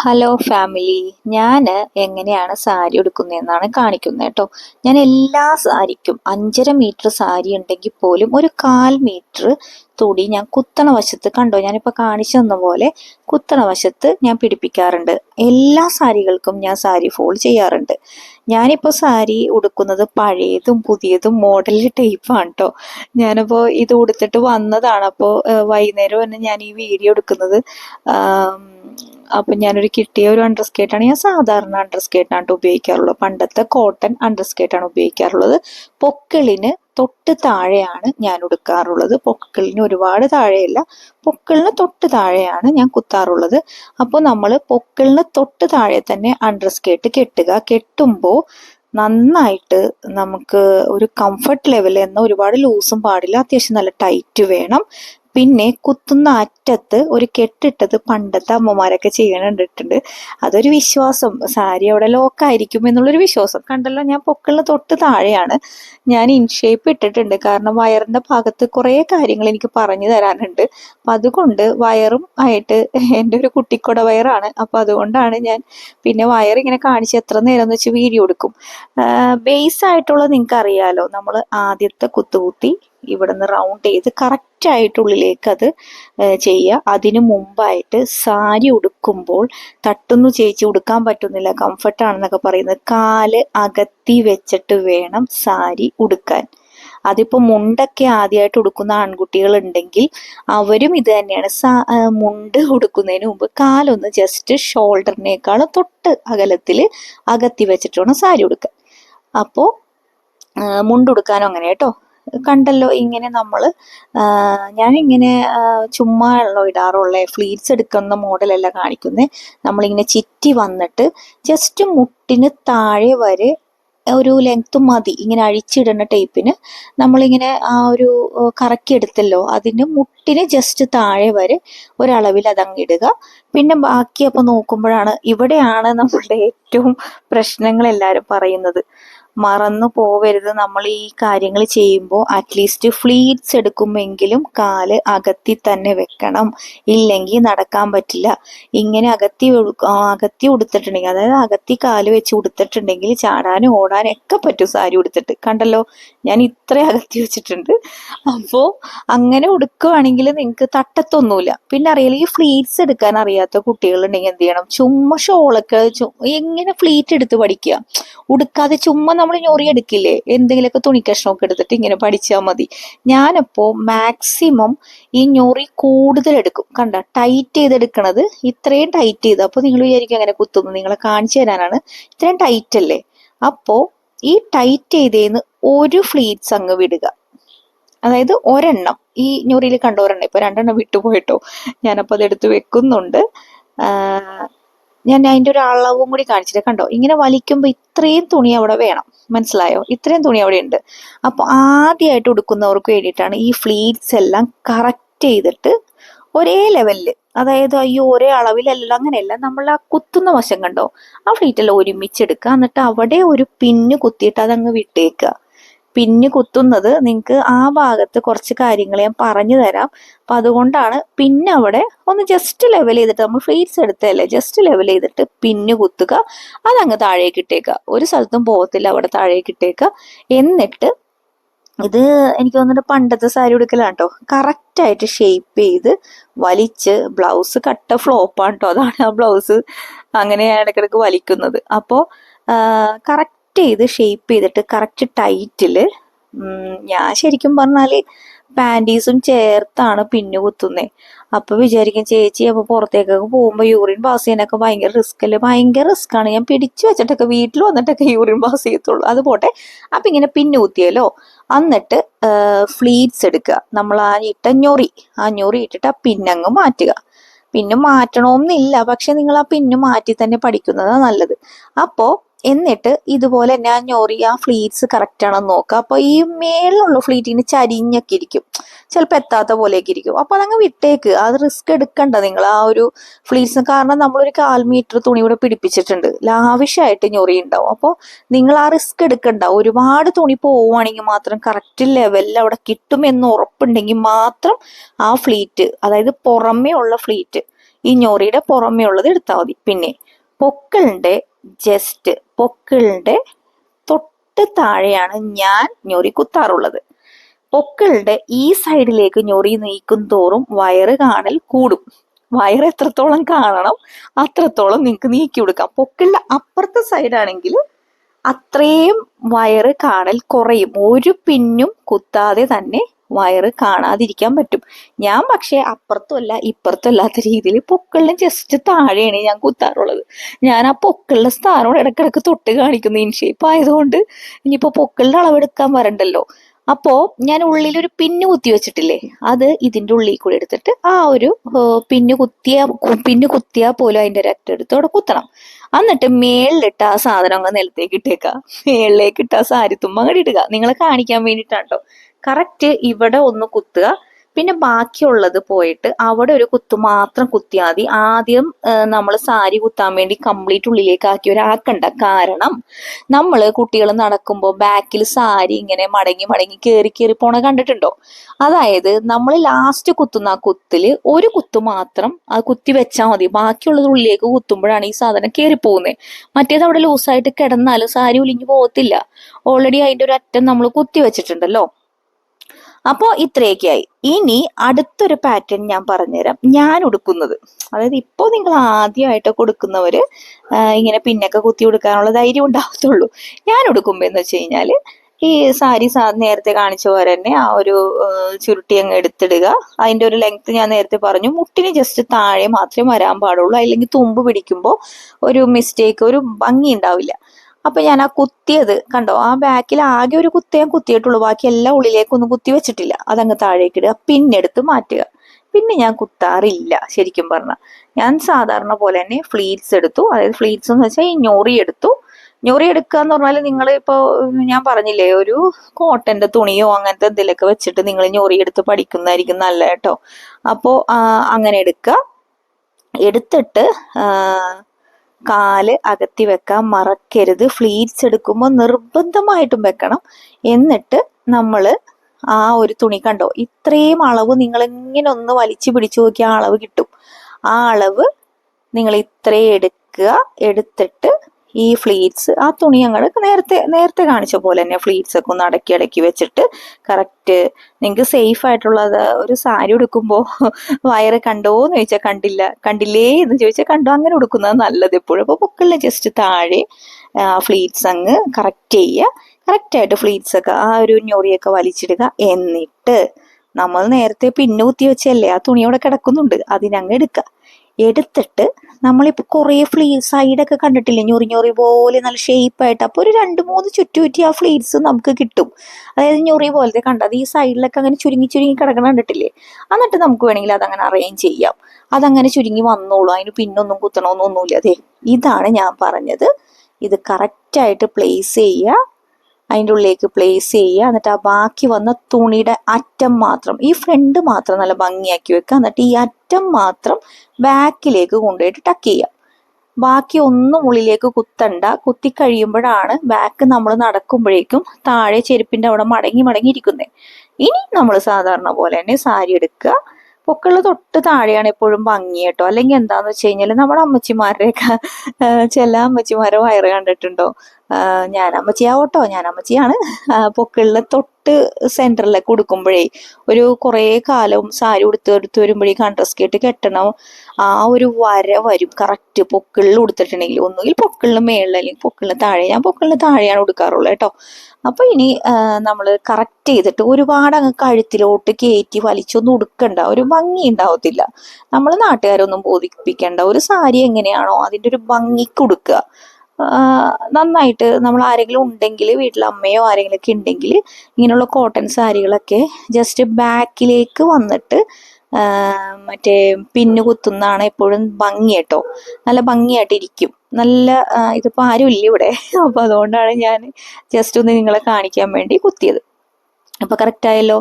Hello family ഞാൻ എങ്ങനെയാണ് സാരി ഉടുക്കുന്നതെന്നാണ് കാണിക്കുന്നത് കേട്ടോ. ഞാൻ എല്ലാ സാരിക്കും അഞ്ചര മീറ്റർ സാരി ഉണ്ടെങ്കിൽ പോലും ഒരു കാൽ മീറ്റർ തുടി ഞാൻ കുത്തണ വശത്ത് കണ്ടോ? ഞാനിപ്പോൾ കാണിച്ചു തന്ന പോലെ കുത്തണ വശത്ത് ഞാൻ പിടിപ്പിക്കാറുണ്ട്. എല്ലാ സാരികൾക്കും ഞാൻ സാരി ഫോൾ ചെയ്യാറുണ്ട്. ഞാനിപ്പോൾ സാരി ഉടുക്കുന്നത് പഴയതും പുതിയതും മോഡൽ ടൈപ്പാണ് കേട്ടോ. ഞാനിപ്പോൾ ഇത് ഉടുത്തിട്ട് വന്നതാണ്. അപ്പോൾ വൈകുന്നേരം തന്നെ ഞാൻ ഈ വീഡിയോ എടുക്കുന്നത്. അപ്പം ഞാനൊരു കിട്ടിയ ഒരു അണ്ടർ സ്കേർട്ടാണ് ഞാൻ സാധാരണ അണ്ടർ സ്കേർട്ടാണ് ഉപയോഗിക്കാറുള്ളത്. പണ്ടത്തെ കോട്ടൺ അണ്ടർ സ്കേർട്ടാണ് ഉപയോഗിക്കാറുള്ളത്. പൊക്കിളിന് തൊട്ട് താഴെയാണ് ഞാൻ ഉടുക്കാറുള്ളത്. പൊക്കിളിന് ഒരുപാട് താഴെയല്ല. പൊക്കിളിന് തൊട്ട് താഴെയാണ് ഞാൻ കുത്താറുള്ളത്. അപ്പോൾ നമ്മൾ പൊക്കിളിന് തൊട്ട് താഴെ തന്നെ അണ്ടർ സ്കേർട്ട് കെട്ടുക. കെട്ടുമ്പോൾ നന്നായിട്ട് നമുക്ക് ഒരു കംഫർട്ട് ലെവൽ എന്ന ഒരുപാട് ലൂസും പാടില്ല. അത്യാവശ്യം നല്ല ടൈറ്റ് വേണം. പിന്നെ കുത്തുന്ന അറ്റത്ത് ഒരു കെട്ടിട്ടത് പണ്ടത്തെ അമ്മമാരൊക്കെ ചെയ്യണിട്ടുണ്ട് അതൊരു വിശ്വാസം. സാരി അവിടെ ലോക്കായിരിക്കും എന്നുള്ളൊരു വിശ്വാസം. കണ്ടല്ലോ ഞാൻ പൊക്കളിന് തൊട്ട് താഴെയാണ്. ഞാൻ ഇൻഷേപ്പ് ഇട്ടിട്ടുണ്ട്. കാരണം വയറിന്റെ ഭാഗത്ത് കുറേ കാര്യങ്ങൾ എനിക്ക് പറഞ്ഞു തരാനുണ്ട്. അപ്പം അതുകൊണ്ട് വയറും ആയിട്ട് എന്റെ ഒരു കുട്ടിക്കൊട വയറാണ്. അപ്പം അതുകൊണ്ടാണ് ഞാൻ പിന്നെ വയർ ഇങ്ങനെ കാണിച്ച് എത്ര നേരം എന്ന് വെച്ച് വീഡിയോ എടുക്കും. ബേസ് ആയിട്ടുള്ളത് നിങ്ങൾക്ക് അറിയാലോ നമ്മൾ ആദ്യത്തെ കുത്തുകുത്തി ഇവിടുന്ന് റൗണ്ട് ചെയ്ത് കറക്റ്റ് ആയിട്ട് ഉള്ളിലേക്ക് അത് ചെയ്യുക. അതിനു മുമ്പായിട്ട് സാരി ഉടുക്കുമ്പോൾ തട്ടുന്നു ചേച്ചി ഉടുക്കാൻ പറ്റുന്നില്ല. കംഫർട്ട് ആണെന്നൊക്കെ പറയുന്നത് കാൽ അകത്തി വെച്ചിട്ട് വേണം സാരി ഉടുക്കാൻ. അതിപ്പോൾ മുണ്ടൊക്കെ ആദ്യമായിട്ട് ഉടുക്കുന്ന ആൺകുട്ടികൾ ഉണ്ടെങ്കിൽ അവരും ഇത് തന്നെയാണ്. മുണ്ട് ഉടുക്കുന്നതിന് മുമ്പ് കാലൊന്ന് ജസ്റ്റ് ഷോൾഡറിനേക്കാളും തൊട്ട് അകലത്തിൽ അകത്തി വെച്ചിട്ട് വേണം സാരി ഉടുക്കാൻ. അപ്പോൾ മുണ്ടുടുക്കാനും അങ്ങനെ കേട്ടോ കണ്ടല്ലോ ഇങ്ങനെ നമ്മൾ ഞാനിങ്ങനെ ചുമ്മാ ഉള്ളോ ഇടാറുള്ള ഫ്ലീറ്റ്സ് എടുക്കുന്ന മോഡലല്ല കാണിക്കുന്നത് നമ്മളിങ്ങനെ ചിറ്റി വന്നിട്ട് ജസ്റ്റ് മുട്ടിന് താഴെ വരെ ഒരു ലെങ്ത് മതി. ഇങ്ങനെ അഴിച്ചിടുന്ന ടൈപ്പിന് നമ്മളിങ്ങനെ ആ ഒരു കറക്കി എടുത്തല്ലോ. അതിന് മുട്ടിന് ജസ്റ്റ് താഴെ വരെ ഒരളവിൽ അതങ്ങ് ഇടുക. പിന്നെ ബാക്കി അപ്പോൾ നോക്കുമ്പോഴാണ് ഇവിടെയാണ് നമ്മളുടെ ഏറ്റവും പ്രശ്നങ്ങൾ എല്ലാവരും പറയുന്നത്. മറന്നു പോവരുത് നമ്മൾ ഈ കാര്യങ്ങൾ ചെയ്യുമ്പോൾ. അറ്റ്ലീസ്റ്റ് ഫ്ലീറ്റ്സ് എടുക്കുമെങ്കിലും കാൽ അകത്തി തന്നെ വെക്കണം. ഇല്ലെങ്കിൽ നടക്കാൻ പറ്റില്ല. ഇങ്ങനെ അകത്തി അകത്തി ഉടുത്തിട്ടുണ്ടെങ്കിൽ അതായത് അകത്തി കാൽ വെച്ച് ഉടുത്തിട്ടുണ്ടെങ്കിൽ ചാടാനും ഓടാനും ഒക്കെ പറ്റും സാരി ഉടുത്തിട്ട്. കണ്ടല്ലോ? ഞാൻ ഇത്ര അകത്തി വെച്ചിട്ടുണ്ട്. അപ്പോൾ അങ്ങനെ ഉടുക്കുവാണെങ്കിൽ നിങ്ങൾക്ക് തട്ടത്തൊന്നുമില്ല. പിന്നെ അറിയില്ല ഈ ഫ്ലീറ്റ്സ് എടുക്കാൻ അറിയാത്ത കുട്ടികളുണ്ടെങ്കിൽ എന്ത് ചെയ്യണം? ചുമ്മാ ഷോളൊക്കെ എങ്ങനെ ഫ്ലീറ്റ് എടുത്ത് പഠിക്കുക? ഉടുക്കാതെ ചുമ്മാ നമ്മൾ ഞൊറി എടുക്കില്ലേ? എന്തെങ്കിലുമൊക്കെ തുണി കഷ്ണമൊക്കെ എടുത്തിട്ട് ഇങ്ങനെ പഠിച്ചാൽ മതി. ഞാനപ്പോൾ മാക്സിമം ഈ ഞൊറി കൂടുതൽ എടുക്കും. കണ്ട? ടൈറ്റ് ചെയ്തെടുക്കണത് ഇത്രയും ടൈറ്റ് ചെയ്ത്. അപ്പോൾ നിങ്ങൾ വിചാരിക്കും അങ്ങനെ കുത്തുന്നു. നിങ്ങളെ കാണിച്ചു തരാനാണ്. ഇത്രയും ടൈറ്റ് അല്ലേ? അപ്പോൾ ഈ ടൈറ്റ് ചെയ്തേന്ന് ഒരു ഫ്ലീറ്റ്സ് അങ്ങ് വിടുക. അതായത് ഒരെണ്ണം. ഈ ഞൊറിയിൽ കണ്ട ഒരെണ്ണം? ഇപ്പൊ രണ്ടെണ്ണം വിട്ടുപോയിട്ടോ? ഞാനപ്പോൾ അത് എടുത്ത് വെക്കുന്നുണ്ട് ഞാൻ അതിന്റെ ഒരു അളവും കൂടി കാണിച്ചിട്ട് കണ്ടോ? ഇങ്ങനെ വലിക്കുമ്പോൾ ഇത്രയും തുണി അവിടെ വേണം. മനസ്സിലായോ? ഇത്രയും തുണി അവിടെ ഉണ്ട്. അപ്പോൾ ആദ്യമായിട്ട് ഉടുക്കുന്നവർക്ക് വേണ്ടിയിട്ടാണ് ഈ ഫ്ലീറ്റ്സ് എല്ലാം കറക്റ്റ് ചെയ്തിട്ട് ഒരേ ലെവലിൽ അതായത് അയ്യോ ഒരേ അളവിലല്ല അങ്ങനെയല്ല. നമ്മൾ ആ കുത്തുന്ന വശം കണ്ടോ? ആ ഫ്ലീറ്റ് എല്ലാം ഒരുമിച്ചെടുക്കുക. എന്നിട്ട് അവിടെ ഒരു പിന്ന് കുത്തിയിട്ട് അതങ്ങ് വിട്ടേക്കുക. പിന്ന് കുത്തുന്നത് നിങ്ങൾക്ക് ആ ഭാഗത്ത് കുറച്ച് കാര്യങ്ങൾ ഞാൻ പറഞ്ഞു തരാം. അപ്പം അതുകൊണ്ടാണ് പിന്നെ അവിടെ ഒന്ന് ജസ്റ്റ് ലെവൽ ചെയ്തിട്ട് നമ്മൾ ഫ്ലീറ്റ്സ് എടുത്തല്ലേ ജസ്റ്റ് ലെവൽ ചെയ്തിട്ട് പിന്ന് കുത്തുക. അതങ്ങ് താഴേക്ക് ഇട്ടേക്കുക ഒരു സ്ഥലത്തും പോകത്തില്ല അവിടെ താഴേക്ക് ഇട്ടേക്കുക എന്നിട്ട് ഇത് എനിക്ക് തോന്നുന്നുണ്ട് പണ്ടത്തെ സാരി ഉടുക്കലാണ് കേട്ടോ കറക്റ്റായിട്ട് ഷേപ്പ് ചെയ്ത് വലിച്ച് ബ്ലൗസ് കട്ട ഫ്ലോപ്പാണ് കേട്ടോ അതാണ് ആ ബ്ലൗസ് അങ്ങനെയാണ് ഇടയ്ക്കിടയ്ക്ക് വലിക്കുന്നത്. അപ്പോൾ കറക്റ്റ് ചെയ്ത് ഷേപ്പ് ചെയ്തിട്ട് കറക്റ്റ് ടൈറ്റിൽ ഞാൻ ശരിക്കും പറഞ്ഞാൽ പാന്റീസും ചേർത്താണ് പിന്നു കുത്തുന്നത് അപ്പൊ വിചാരിക്കും ചേച്ചി അപ്പോൾ പുറത്തേക്കൊക്കെ പോകുമ്പോൾ യൂറിൻ പാസ് ചെയ്യാനൊക്കെ ഭയങ്കര റിസ്ക് അല്ലേ? ഭയങ്കര റിസ്ക് ആണ്. ഞാൻ പിടിച്ചു വെച്ചിട്ടൊക്കെ വീട്ടിൽ വന്നിട്ടൊക്കെ യൂറിൻ പാസ് ചെയ്യത്തുള്ളൂ. അത് പോട്ടെ. അപ്പൊ ഇങ്ങനെ പിന്നു കുത്തിയല്ലോ എന്നിട്ട് ഫ്ലീറ്റ്സ് എടുക്കുക. നമ്മൾ ആ ഇട്ട ഞൊറി. ആ ഞൊറി ഇട്ടിട്ട് ആ പിന്നങ്ങ് മാറ്റുക. പിന്നെ മാറ്റണമെന്നില്ല പക്ഷെ നിങ്ങൾ ആ പിന്നെ മാറ്റി തന്നെ പഠിക്കുന്നതാണ് നല്ലത്. അപ്പോൾ എന്നിട്ട് ഇതുപോലെ തന്നെ ആ ഫ്ലീറ്റ്സ് കറക്റ്റ് ആണെന്ന് നോക്കുക അപ്പോൾ ഈ മേളിലുള്ള ഫ്ലീറ്റിന് ചരിഞ്ഞൊക്കെ ഇരിക്കും. ചിലപ്പോൾ എത്താത്ത പോലെയൊക്കെ ഇരിക്കും. അപ്പോൾ അതങ്ങ് വിട്ടേക്ക്. അത് റിസ്ക് എടുക്കണ്ട നിങ്ങൾ. ആ ഒരു ഫ്ലീറ്റ്സ് കാരണം നമ്മളൊരു കാൽ മീറ്റർ തുണി ഇവിടെ പിടിപ്പിച്ചിട്ടുണ്ട്. ലാവിഷായിട്ട് ഞൊറി ഉണ്ടാവും. അപ്പോൾ നിങ്ങൾ ആ റിസ്ക് എടുക്കണ്ട. ഒരുപാട് തുണി പോവുകയാണെങ്കിൽ മാത്രം കറക്റ്റ് ലെവലിൽ അവിടെ കിട്ടുമെന്ന് ഉറപ്പുണ്ടെങ്കിൽ മാത്രം ആ ഫ്ലീറ്റ് അതായത് പുറമേ ഉള്ള ഫ്ലീറ്റ് ഈ ഞൊറിയുടെ പുറമേ ഉള്ളത് എടുത്താൽ മതി. പിന്നെ പൊക്കിളിന്റെ ജസ്റ്റ് പൊക്കിളിന്റെ തൊട്ട് താഴെയാണ് ഞാൻ ഞൊറി കുത്താറുള്ളത്. പൊക്കിളിന്റെ ഈ സൈഡിലേക്ക് ഞൊറി നീക്കും തോറും വയറ് കാണൽ കൂടും. വയറ് എത്രത്തോളം കാണണം അത്രത്തോളം നിങ്ങൾക്ക് നീക്കി കൊടുക്കാം. പൊക്കിളിന്റെ അപ്പുറത്തെ സൈഡാണെങ്കിൽ അത്രയും വയറ് കാണൽ കുറയും. ഒരു പിന്നും കുത്താതെ തന്നെ വയറ് കാണാതിരിക്കാൻ പറ്റും. ഞാൻ പക്ഷേ അപ്പുറത്തുമല്ല ഇപ്പുറത്തും അല്ലാത്ത രീതിയിൽ പൊക്കളിന് ജസ്റ്റ് താഴെയാണ് ഞാൻ കുത്താറുള്ളത്. ഞാൻ ആ പൊക്കിളിന്റെ സ്ഥാനോട് ഇടക്കിടക്ക് തൊട്ട് കാണിക്കുന്നു. ഇൻഷേപ്പ് ആയതുകൊണ്ട് ഇനിയിപ്പോ പൊക്കളുടെ അളവെടുക്കാൻ വരണ്ടല്ലോ. അപ്പോ ഞാൻ ഉള്ളിൽ ഒരു പിന്നു കുത്തി വെച്ചിട്ടില്ലേ? അത് ഇതിന്റെ ഉള്ളിൽ കൂടി എടുത്തിട്ട് ആ ഒരു പിന്നു കുത്തിയ പിന്നു കുത്തിയാൽ പോലും അതിന്റെ രക്തം എടുത്ത് അവിടെ കുത്തണം. എന്നിട്ട് മേളിലിട്ട് ആ സാധനം അങ്ങ് നിലത്തേക്ക് ഇട്ടേക്ക. മേളിലേക്ക് ഇട്ട് ആ സാരിത്തുമ്പ അങ്ങോട്ട് ഇടുക. നിങ്ങളെ കാണിക്കാൻ വേണ്ടിയിട്ടാണ് കേട്ടോ കറക്റ്റ് ഇവിടെ ഒന്ന് കുത്തുക. പിന്നെ ബാക്കിയുള്ളത് പോയിട്ട് അവിടെ ഒരു കുത്തു മാത്രം കുത്തിയാൽ മതി. ആദ്യം നമ്മൾ സാരി കുത്താൻ വേണ്ടി കംപ്ലീറ്റ് ഉള്ളിലേക്ക് ആക്കി ഒരാക്കണ്ട. കാരണം നമ്മൾ കുട്ടികൾ നടക്കുമ്പോൾ ബാക്കിൽ സാരി ഇങ്ങനെ മടങ്ങി മടങ്ങി കയറി കയറി പോണ കണ്ടിട്ടുണ്ടോ? അതായത് നമ്മൾ ലാസ്റ്റ് കുത്തുന്ന ആ കുത്തിൽ ഒരു കുത്തു മാത്രം ആ കുത്തി വെച്ചാൽ മതി. ബാക്കിയുള്ളത് ഉള്ളിലേക്ക് കുത്തുമ്പോഴാണ് ഈ സാധനം കയറി പോകുന്നത് മറ്റേത് അവിടെ ലൂസായിട്ട് കിടന്നാലും സാരി ഉലിഞ്ഞു പോകത്തില്ല. ഓൾറെഡി അതിന്റെ ഒരു അറ്റം നമ്മൾ കുത്തി വെച്ചിട്ടുണ്ടല്ലോ. അപ്പോൾ ഇത്രയൊക്കെയായി. ഇനി അടുത്തൊരു പാറ്റേൺ ഞാൻ പറഞ്ഞുതരാം. ഞാൻ ഉടുക്കുന്നത്. അതായത് ഇപ്പോൾ നിങ്ങൾ ആദ്യമായിട്ട് കൊടുക്കുന്നവര് ഇങ്ങനെ പിന്നൊക്കെ കുത്തി കൊടുക്കാനുള്ള ധൈര്യം ഉണ്ടാവത്തുള്ളൂ. ഞാൻ ഉടുക്കുമ്പോൾ എന്ന് വെച്ച് കഴിഞ്ഞാൽ ഈ സാരി നേരത്തെ കാണിച്ച പോലെ തന്നെ ആ ഒരു ചുരുട്ടി അങ്ങ് എടുത്തിടുക. അതിന്റെ ഒരു ലെങ്ത് ഞാൻ നേരത്തെ പറഞ്ഞു. മുട്ടിന് ജസ്റ്റ് താഴെ മാത്രമേ വരാൻ പാടുള്ളൂ. അല്ലെങ്കിൽ തുമ്പ് പിടിക്കുമ്പോൾ ഒരു മിസ്റ്റേക്ക് ഒരു ഭംഗി ഉണ്ടാവില്ല. അപ്പൊ ഞാൻ ആ കുത്തിയത് കണ്ടോ? ആ ബാക്കിൽ ആകെ ഒരു കുത്തേ കുത്തിയിട്ടുള്ളൂ. ബാക്കി എല്ലാം ഉള്ളിലേക്കൊന്നും കുത്തി വെച്ചിട്ടില്ല. അതങ്ങ് ഇടുക. പിന്നെടുത്ത് മാറ്റുക. പിന്നെ ഞാൻ കുത്താറില്ല ശരിക്കും പറഞ്ഞാൽ ഞാൻ സാധാരണ പോലെ തന്നെ ഫ്ലീറ്റ്സ് എടുത്തു. അതായത് ഫ്ലീറ്റ്സ് എന്ന് വെച്ചാൽ ഈ ഞൊറി എടുത്തു. ഞൊറി എടുക്കുക എന്ന് പറഞ്ഞാൽ നിങ്ങൾ ഇപ്പോൾ ഞാൻ പറഞ്ഞില്ലേ ഒരു കോട്ടന്റെ തുണിയോ അങ്ങനത്തെ എന്തെങ്കിലുമൊക്കെ വെച്ചിട്ട് നിങ്ങൾ ഞൊറി എടുത്ത് പഠിക്കുന്നതായിരിക്കും നല്ല കേട്ടോ. അപ്പോൾ അങ്ങനെ എടുക്കുക. എടുത്തിട്ട് കാൽ അകത്തി വെക്കാൻ മറക്കരുത്. ഫ്ലീറ്റ്സ് എടുക്കുമ്പോൾ നിർബന്ധമായിട്ടും വെക്കണം. എന്നിട്ട് നമ്മൾ ആ ഒരു തുണി കണ്ടോ? ഇത്രയും അളവ് നിങ്ങൾ എങ്ങനെ ഒന്ന് വലിച്ചു പിടിച്ചു നോക്കിയ ആ അളവ് കിട്ടും. ആ അളവ് നിങ്ങൾ ഇത്രയും എടുക്കുക. എടുത്തിട്ട് ഈ ഫ്ലീറ്റ്സ് ആ തുണി അങ്ങോട്ട് നേരത്തെ നേരത്തെ കാണിച്ച പോലെ തന്നെ ഫ്ലീറ്റ്സ് ഒക്കെ ഒന്ന് അടക്കി അടക്കി വെച്ചിട്ട് കറക്റ്റ് നിങ്ങൾക്ക് സേഫ് ആയിട്ടുള്ളത് ഒരു സാരി ഉടുക്കുമ്പോൾ വയറ് കണ്ടോ എന്ന് ചോദിച്ചാൽ കണ്ടില്ല കണ്ടില്ലേ എന്ന് ചോദിച്ചാൽ കണ്ടോ അങ്ങനെ ഉടുക്കുന്നത് നല്ലത് എപ്പോഴും. അപ്പോൾ പൊക്കളിന് ജസ്റ്റ് താഴെ ഫ്ലീറ്റ്സ് അങ്ങ് കറക്റ്റ് ചെയ്യുക. കറക്റ്റായിട്ട് ഫ്ലീറ്റ്സ് ഒക്കെ ആ ഒരു ഞൊറിയൊക്കെ വലിച്ചിടുക. എന്നിട്ട് നമ്മൾ നേരത്തെ പിന്നു കുത്തി വെച്ചല്ലേ ആ തുണിയോടെ കിടക്കുന്നുണ്ട്. അതിനങ്ങ് എടുക്കുക. എടുത്തിട്ട് നമ്മളിപ്പോൾ കുറേ ഫ്ലീ സൈഡൊക്കെ കണ്ടിട്ടില്ലേ? ഞൊറി ഞൊറി പോലെ നല്ല ഷേപ്പായിട്ട് അപ്പോൾ ഒരു രണ്ട് മൂന്ന് ചുറ്റു ചുറ്റി ആ ഫ്ലീറ്റ്സ് നമുക്ക് കിട്ടും. അതായത് ഞൊറി പോലത്തെ കണ്ടത് ഈ സൈഡിലൊക്കെ അങ്ങനെ ചുരുങ്ങി ചുരുങ്ങി കിടക്കണ കണ്ടിട്ടില്ലേ? എന്നിട്ട് നമുക്ക് വേണമെങ്കിൽ അതങ്ങനെ അറേഞ്ച് ചെയ്യാം. അതങ്ങനെ ചുരുങ്ങി വന്നോളൂ. അതിന് പിന്നൊന്നും കുത്തണമെന്നൊന്നുമില്ല അതെ ഇതാണ് ഞാൻ പറഞ്ഞത്. ഇത് കറക്റ്റായിട്ട് പ്ലേസ് ചെയ്യുക. അതിന്റെ ഉള്ളിലേക്ക് പ്ലേസ് ചെയ്യുക. എന്നിട്ട് ആ ബാക്കി വന്ന തുണിയുടെ അറ്റം മാത്രം ഈ ഫ്രണ്ട് മാത്രം നല്ല ഭംഗിയാക്കി വെക്കുക. എന്നിട്ട് ഈ അറ്റം മാത്രം ബാക്കിലേക്ക് കൊണ്ടുപോയിട്ട് ടക്ക് ചെയ്യുക. ബാക്കി ഒന്നും ഉള്ളിലേക്ക് കുത്തണ്ട. കുത്തി കഴിയുമ്പോഴാണ് ബാക്ക് നമ്മൾ നടക്കുമ്പോഴേക്കും താഴെ ചെരുപ്പിന്റെ അവിടെ മടങ്ങി മടങ്ങി ഇരിക്കുന്നത് ഇനി നമ്മൾ സാധാരണ പോലെ തന്നെ സാരി എടുക്കുക. പൊക്കുള്ള തൊട്ട് താഴെയാണ് എപ്പോഴും ഭംഗി കേട്ടോ. അല്ലെങ്കിൽ എന്താന്ന് വെച്ച് കഴിഞ്ഞാൽ നമ്മുടെ അമ്മച്ചിമാരുടെയൊക്കെ ചില അമ്മച്ചിമാരെ വയറ് കണ്ടിട്ടുണ്ടോ? ഞാൻ അമ്മച്ചിയാവട്ടോ ഞാൻ അമ്മച്ചിയാണ് പൊക്കളിലെ തൊട്ട് സെന്ററിലേക്ക് കൊടുക്കുമ്പോഴേ ഒരു കുറേ കാലം സാരി ഉടുത്ത് എടുത്ത് വരുമ്പോഴേ കൺട്രസ്റ്റ് കേട്ട് കെട്ടണം. ആ ഒരു വര വരും കറക്റ്റ് പൊക്കിളിൽ ഉടുത്തിട്ടുണ്ടെങ്കിൽ. ഒന്നുകിൽ പൊക്കിളിന് മേളിൽ അല്ലെങ്കിൽ പൊക്കിളിന് താഴെ. ഞാൻ പൊക്കിളിന് താഴെയാണ് ഉടുക്കാറുള്ളത് കേട്ടോ. അപ്പൊ ഇനി നമ്മൾ കറക്റ്റ് ചെയ്തിട്ട് ഒരുപാട് അങ്ങ് കഴുത്തിലോട്ട് കയറ്റി വലിച്ചൊന്നും ഉടുക്കണ്ട. ഒരു ഭംഗി ഉണ്ടാവത്തില്ല. നമ്മൾ നാട്ടുകാരൊന്നും ബോധിപ്പിക്കേണ്ട. ഒരു സാരി എങ്ങനെയാണോ അതിന്റെ ഒരു ഭംഗിക്ക് ഉടുക്കുക. ആ, നന്നായിട്ട് നമ്മൾ ആരെങ്കിലും ഉണ്ടെങ്കിൽ വീട്ടിൽ അമ്മയോ ആരെങ്കിലും ഒക്കെ ഉണ്ടെങ്കിൽ ഇങ്ങനെയുള്ള കോട്ടൺ സാരികളൊക്കെ ജസ്റ്റ് ബാക്കിലേക്ക് വന്നിട്ട് മറ്റേ പിന്നു കുത്തുന്നതാണ് എപ്പോഴും ഭംഗി കേട്ടോ. നല്ല ഭംഗിയായിട്ടിരിക്കും. നല്ല ഇതിപ്പോൾ ഇതിപ്പോ ആരും ഇല്ല ഇവിടെ. അപ്പോൾ അതുകൊണ്ടാണ് ഞാൻ ജസ്റ്റ് ഒന്ന് നിങ്ങളെ കാണിക്കാൻ വേണ്ടി കുത്തിയത്. അപ്പോൾ കറക്റ്റ് ആയല്ലോ.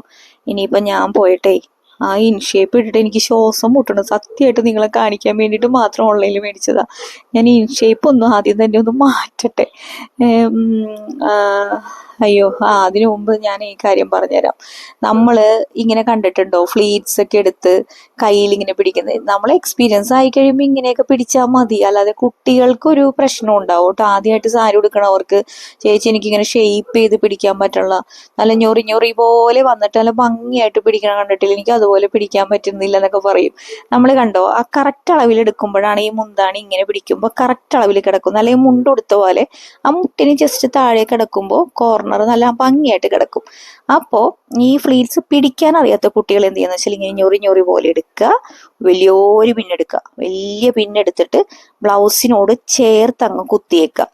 ഇനിയിപ്പോ ഞാൻ പോയിട്ടേ ആ ഇൻഷേപ്പ് ഇട്ടിട്ട് എനിക്ക് ശ്വാസം മുട്ടണം. സത്യമായിട്ട് നിങ്ങളെ കാണിക്കാൻ വേണ്ടിയിട്ട് മാത്രം ഓൺലൈനിൽ മേടിച്ചതാ. ഞാൻ ഇൻഷേപ്പ് ഒന്നും ആദ്യം തന്നെ ഒന്ന് മാറ്റട്ടെ. അയ്യോ ആ അതിനു മുമ്പ് ഞാൻ ഈ കാര്യം പറഞ്ഞുതരാം. നമ്മൾ ഇങ്ങനെ കണ്ടിട്ടുണ്ടോ ഫ്ലീറ്റ്സ് ഒക്കെ എടുത്ത് കയ്യിൽ ഇങ്ങനെ പിടിക്കുന്നത്? നമ്മൾ എക്സ്പീരിയൻസ് ആയി കഴിയുമ്പോൾ ഇങ്ങനെയൊക്കെ പിടിച്ചാൽ മതി. അല്ലാതെ കുട്ടികൾക്കൊരു പ്രശ്നം ഉണ്ടാവും കേട്ടോ. ആദ്യമായിട്ട് സാരി ഉടുക്കണവർക്ക് ചേച്ചി എനിക്കിങ്ങനെ ഷെയ്പ്പ് ചെയ്ത് പിടിക്കാൻ പറ്റുള്ള നല്ല ഞൊറി ഞൊറി പോലെ വന്നിട്ട് നല്ല ഭംഗിയായിട്ട് പിടിക്കണം കണ്ടിട്ടില്ല? എനിക്ക് അതുപോലെ പിടിക്കാൻ പറ്റുന്നില്ല എന്നൊക്കെ പറയും. നമ്മൾ കണ്ടോ? ആ കറക്റ്റ് അളവിൽ എടുക്കുമ്പോഴാണ് ഈ മുന്താണി ഇങ്ങനെ പിടിക്കുമ്പോൾ കറക്റ്റ് അളവിൽ കിടക്കുന്നത് അല്ലെങ്കിൽ മുണ്ടുടുത്ത പോലെ ആ മുട്ടിന് ജസ്റ്റ് താഴെ കിടക്കുമ്പോൾ കോർണർ നല്ല ഭംഗിയായിട്ട് കിടക്കും. അപ്പോൾ ഈ ഫ്ലീറ്റ്സ് പിടിക്കാൻ അറിയാത്ത കുട്ടികൾ എന്ത് ചെയ്യുന്ന വെച്ചാൽ ഇങ്ങനെ ഞൊറി ഞൊറി പോലെ എടുക്കുക വലിയൊരു പിന്നെടുക്കുക വലിയ പിന്നെടുത്തിട്ട് ബ്ലൗസിനോട് ചേർത്ത് അങ്ങ് കുത്തിയേക്കുക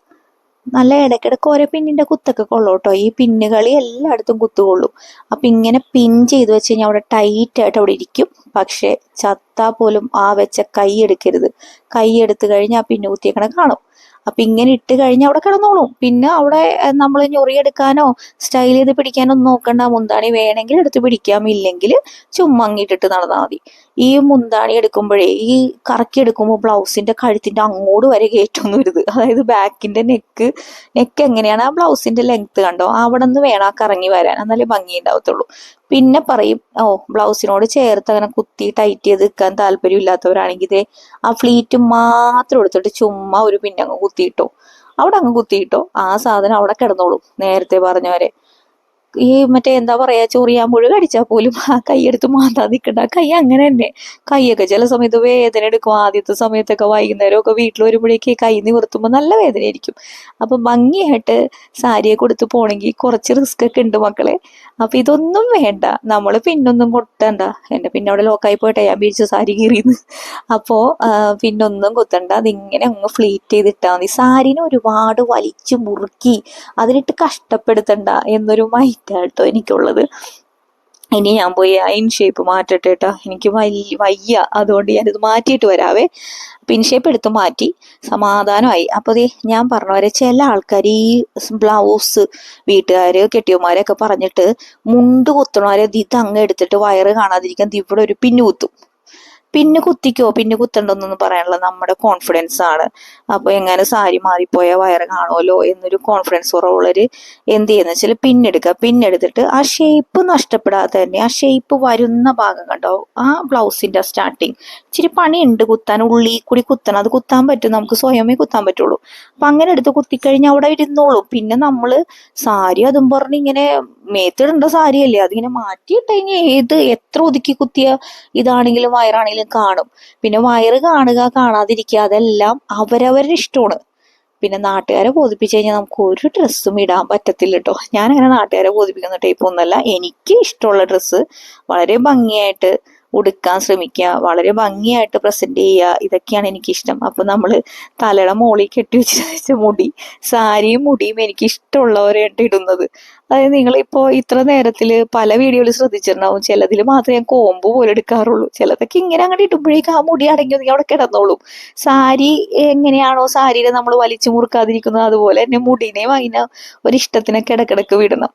നല്ല ഇടയ്ക്കിടയ്ക്ക് ഓരോ പിന്നിന്റെ കുത്തൊക്കെ കൊള്ളും കേട്ടോ ഈ പിന്നുകളി എല്ലായിടത്തും കുത്തുകൊള്ളും. അപ്പൊ ഇങ്ങനെ പിൻ ചെയ്ത് വെച്ച് കഴിഞ്ഞാൽ അവിടെ ടൈറ്റ് ആയിട്ട് അവിടെ ഇരിക്കും. പക്ഷെ ചത്താ പോലും ആ വെച്ച കൈ എടുക്കരുത്. കൈ എടുത്തു കഴിഞ്ഞാൽ ആ പിന്നെ കുത്തിയേക്കണ കാണും. അപ്പൊ ഇങ്ങനെ ഇട്ട് കഴിഞ്ഞാൽ അവിടെ കിടന്നോളും. പിന്നെ അവിടെ നമ്മൾ ഞൊറിയെടുക്കാനോ സ്റ്റൈൽ ചെയ്ത് പിടിക്കാനോ ഒന്നും നോക്കണ്ട. മുന്താണി വേണമെങ്കിൽ എടുത്ത് പിടിക്കാം. ഇല്ലെങ്കിൽ ചുമ്മാ അങ്ങിട്ടിട്ട് നടന്നാൽ മതി. ഈ മുന്താണി എടുക്കുമ്പോഴേ ഈ കറക്കി എടുക്കുമ്പോൾ ബ്ലൗസിന്റെ കഴുത്തിന്റെ അങ്ങോട്ട് വരെ കയറ്റൊന്നും വരുത് അതായത് ബാക്കിന്റെ നെക്ക് നെക്ക് എങ്ങനെയാണ് ആ ബ്ലൗസിന്റെ ലെങ്ത് കണ്ടോ? അവിടെ നിന്ന് വേണം ആ കറങ്ങി വരാൻ. എന്നാലേ ഭംഗി ഉണ്ടാവത്തുള്ളൂ. പിന്നെ പറയും ഓ ബ്ലൗസിനോട് ചേർത്ത് അങ്ങനെ കുത്തി ടൈറ്റ് ചെയ്ത് നിൽക്കാൻ താല്പര്യമില്ലാത്തവരാണെങ്കിൽ ഇതേ ആ ഫ്ലീറ്റ് മാത്രം എടുത്തിട്ട് ചുമ്മാ ഒരു പിന്നെ അങ്ങ് കുത്തിയിട്ടോ. അവിടെ അങ്ങ് കുത്തിയിട്ടോ. ആ സാധനം അവിടെ കിടന്നോളും നേരത്തെ പറഞ്ഞവരെ ഈ മറ്റേ എന്താ പറയാ ചൊറിയാമ്പുഴ കടിച്ചാൽ പോലും ആ കൈയെടുത്ത് മാന്താ നിൽക്കണ്ട കൈ അങ്ങനെ തന്നെ. കൈയൊക്കെ ചില സമയത്ത് വേദന എടുക്കും. ആദ്യത്തെ സമയത്തൊക്കെ വൈകുന്നേരം ഒക്കെ വീട്ടിൽ വരുമ്പോഴേക്ക് കൈ നിവർത്തുമ്പോൾ നല്ല വേദനയായിരിക്കും അപ്പം ഭംഗിയായിട്ട് സാരിയെ കൊടുത്ത് പോകണമെങ്കിൽ കുറച്ച് റിസ്ക് ഒക്കെ ഉണ്ട് മക്കളെ. അപ്പൊ ഇതൊന്നും വേണ്ട. നമ്മൾ പിന്നൊന്നും കൊട്ടണ്ട. എന്റെ പിന്നെ അവിടെ ലോക്കായി പോയിട്ടെ ഞാൻ പിരിച്ച സാരി കീറിന്ന് അപ്പോൾ പിന്നൊന്നും കുത്തണ്ട. അതിങ്ങനെ അങ്ങ് ഫ്ലീറ്റ് ചെയ്തിട്ടാ മതി. സാരിനെ ഒരുപാട് വലിച്ചു മുറുക്കി അതിനിട്ട് കഷ്ടപ്പെടുത്തണ്ട എന്നൊരു മൈൻഡാണ് കേട്ടോ എനിക്കുള്ളത്. ഇനി ഞാൻ പോയി ഇൻ ഷേപ്പ് മാറ്റട്ടെ കേട്ടോ എനിക്ക് വലിയ വയ്യ. അതുകൊണ്ട് ഞാനിത് മാറ്റിയിട്ട് വരാവേ. പിൻ ഷേപ്പ് എടുത്ത് മാറ്റി സമാധാനമായി. അപ്പോൾ ദേ ഞാൻ പറഞ്ഞ വരെ ചില ആൾക്കാർ ഈ ബ്ലൗസ് വീട്ടുകാർ കെട്ടിയന്മാരൊക്കെ പറഞ്ഞിട്ട് മുണ്ട് കുത്തണവരെ ഇത് അങ്ങ് എടുത്തിട്ട് വയറ് കാണാതിരിക്കാൻ ഇവിടെ ഒരു പിന്നു കുത്തും പിന്നെ കുത്തിക്കോ പിന്നെ കുത്തണ്ടെന്നൊന്നും പറയാനുള്ള നമ്മുടെ കോൺഫിഡൻസ് ആണ്. അപ്പൊ എങ്ങനെ സാരി മാറിപ്പോയ വയറ് കാണുമല്ലോ എന്നൊരു കോൺഫിഡൻസ് കുറവുള്ളവര് എന്ത് ചെയ്യുന്ന വെച്ചാൽ പിന്നെടുക്കുക. പിന്നെടുത്തിട്ട് ആ ഷേപ്പ് നഷ്ടപ്പെടാതെ തന്നെ ആ ഷേപ്പ് വരുന്ന ഭാഗം കണ്ടോ? ആ ബ്ലൗസിന്റെ സ്റ്റാർട്ടിങ് ഇച്ചിരി പണിയുണ്ട് കുത്താൻ. ഉള്ളി കൂടി കുത്തണം. അത് കുത്താൻ പറ്റും. നമുക്ക് സ്വയമേ കുത്താൻ പറ്റുള്ളൂ. അപ്പൊ അങ്ങനെ എടുത്ത് കുത്തിക്കഴിഞ്ഞാൽ അവിടെ ഇരുന്നോളും. പിന്നെ നമ്മൾ സാരി അതും പറഞ്ഞ് ഇങ്ങനെ മേത്തിടേണ്ട സാരിയല്ലേ? അതിങ്ങനെ മാറ്റിയിട്ട് ഇനി ഏത് എത്ര ഒതുക്കി കുത്തിയ ഇതാണെങ്കിലും വയറാണെങ്കിലും കാണും. പിന്നെ വയറ് കാണുക കാണാതിരിക്കുക അതെല്ലാം അവരവരുടെ ഇഷ്ടമാണ്. പിന്നെ നാട്ടുകാരെ ബോധിപ്പിച്ചു കഴിഞ്ഞാൽ നമുക്ക് ഒരു ഡ്രസ്സും ഇടാൻ പറ്റത്തില്ല കേട്ടോ ഞാൻ അങ്ങനെ നാട്ടുകാരെ ബോധിപ്പിക്കുന്ന ടൈപ്പ് ഒന്നല്ല എനിക്ക് ഇഷ്ടമുള്ള ഡ്രസ്സ് വളരെ ഭംഗിയായിട്ട് ഉടുക്കാൻ ശ്രമിക്കുക. വളരെ ഭംഗിയായിട്ട് പ്രസന്റ് ചെയ്യുക. ഇതൊക്കെയാണ് എനിക്കിഷ്ടം. അപ്പൊ നമ്മൾ തലയുടെ മോളിൽ കെട്ടി വെച്ച മുടി സാരിയും മുടിയും എനിക്ക് ഇഷ്ടമുള്ളവരായിട്ട് ഇടുന്നത്. അതായത് നിങ്ങളിപ്പോൾ ഇത്ര നേരത്തിൽ പല വീഡിയോയിൽ ശ്രദ്ധിച്ചിട്ടുണ്ടാവും. ചിലതിൽ മാത്രമേ ഞാൻ കോമ്പ് പോലെ എടുക്കാറുള്ളൂ. ചിലതൊക്കെ ഇങ്ങനെ അങ്ങോട്ട് ഇടുമ്പോഴേക്കും ആ മുടി അടങ്ങി ഒതുങ്ങി അവിടെ കിടന്നോളും. സാരി എങ്ങനെയാണോ സാരിയെ നമ്മൾ വലിച്ചു മുറുക്കാതിരിക്കുന്നത് അതുപോലെ തന്നെ മുടിനെയും അതിനെ ഒരു ഇഷ്ടത്തിനൊക്കെ ഇടക്കിടക്ക് വിടണം.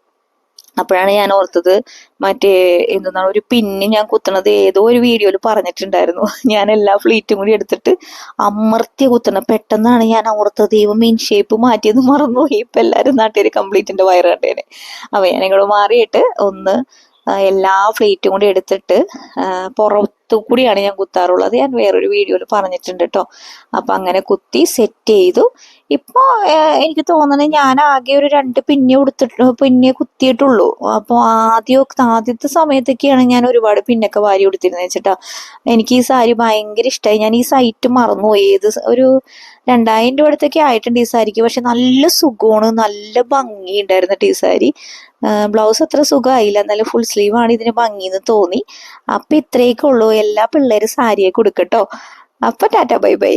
അപ്പോഴാണ് ഞാൻ ഓർത്തത് മറ്റേ എന്താണ് ഒരു പിന്ന് ഞാൻ കുത്തണത് ഏതോ ഒരു വീഡിയോയിൽ പറഞ്ഞിട്ടുണ്ടായിരുന്നു. ഞാൻ എല്ലാ ഫ്ലീറ്റും കൂടി എടുത്തിട്ട് അമർത്തി കുത്തണം. പെട്ടെന്നാണ് ഞാൻ ഓർത്തത് ദൈവം മെയിൻ ഷേപ്പ് മാറ്റിയത് മറന്നു ഇപ്പൊ എല്ലാവരും നാട്ടുകാർ കംപ്ലീറ്റിന്റെ വയറ് കണ്ടേനെ. അപ്പൊ ഞാൻ ഇങ്ങോട്ട് മാറിയിട്ട് ഒന്ന് എല്ലാ ഫ്ലീറ്റും കൂടി എടുത്തിട്ട് പുറത്തു കൂടിയാണ് ഞാൻ കുത്താറുള്ളത്. ഞാൻ വേറൊരു വീഡിയോയിൽ പറഞ്ഞിട്ടുണ്ട് കേട്ടോ അപ്പം അങ്ങനെ കുത്തി സെറ്റ് ചെയ്തു. ഇപ്പോൾ എനിക്ക് തോന്നുന്നത് ഞാൻ ആകെ ഒരു രണ്ട് പിന്നെ കൊടുത്തിട്ട് പിന്നെ കുത്തിയിട്ടുള്ളൂ. അപ്പോൾ ആദ്യം ആദ്യത്തെ സമയത്തൊക്കെയാണ് ഞാൻ ഒരുപാട് പിന്നൊക്കെ വാരി കൊടുത്തിരുന്നത് വെച്ചിട്ടാ. എനിക്ക് ഈ സാരി ഭയങ്കര ഇഷ്ടമായി ഞാൻ ഈ സൈറ്റ് മറന്നുപോയി. ഏത് ഒരു രണ്ടായിരം രൂപ അടുത്തൊക്കെ ആയിട്ടുണ്ട് ഈ സാരിക്ക്. പക്ഷെ നല്ല സുഖമാണ്. നല്ല ഭംഗി ഉണ്ടായിരുന്നു ടീ സാരി. ബ്ലൗസ് അത്ര സുഖമായില്ല. എന്നാലും ഫുൾ സ്ലീവാണ് ഇതിന് ഭംഗിന്ന് തോന്നി. അപ്പൊ ഇത്രയൊക്കെ ഉള്ളൂ. എല്ലാ പിള്ളേരും സാരിയെ കൊടുക്കട്ടോ. അപ്പൊ ടാറ്റ ബൈ ബൈ.